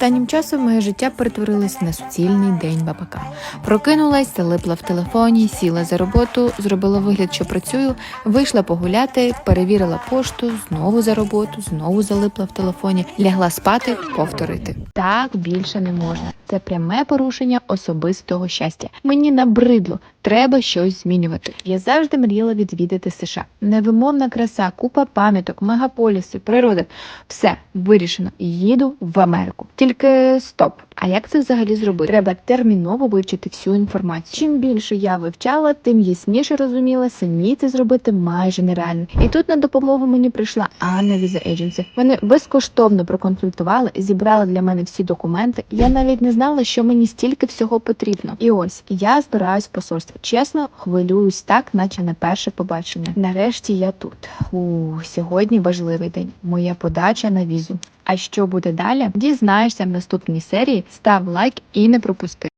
Останнім часом моє життя перетворилось на суцільний день бабака. Прокинулась, залипла в телефоні, сіла за роботу, зробила вигляд, що працюю, вийшла погуляти, перевірила пошту, знову за роботу, знову залипла в телефоні, лягла спати, повторити. Так більше не можна. Це пряме порушення особистого щастя. Мені набридло, треба щось змінювати. Я завжди мріяла відвідати США. Невимовна краса, купа пам'яток, мегаполіси, природа. Все вирішено. Їду в Америку. Тільки ke stop. А як це взагалі зробити? Треба терміново вивчити всю інформацію. Чим більше я вивчала, тим ясніше розуміла, самі це зробити майже нереально. І тут на допомогу мені прийшла Анна Visa Agency. Вони безкоштовно проконсультували, зібрали для мене всі документи. Я навіть не знала, що мені стільки всього потрібно. І ось я збираюсь в посольство. Чесно, хвилююсь так, наче на перше побачення. Нарешті я тут. У сьогодні важливий день. Моя подача на візу. А що буде далі? Дізнаєшся в наступній серії. Став лайк і не пропусти.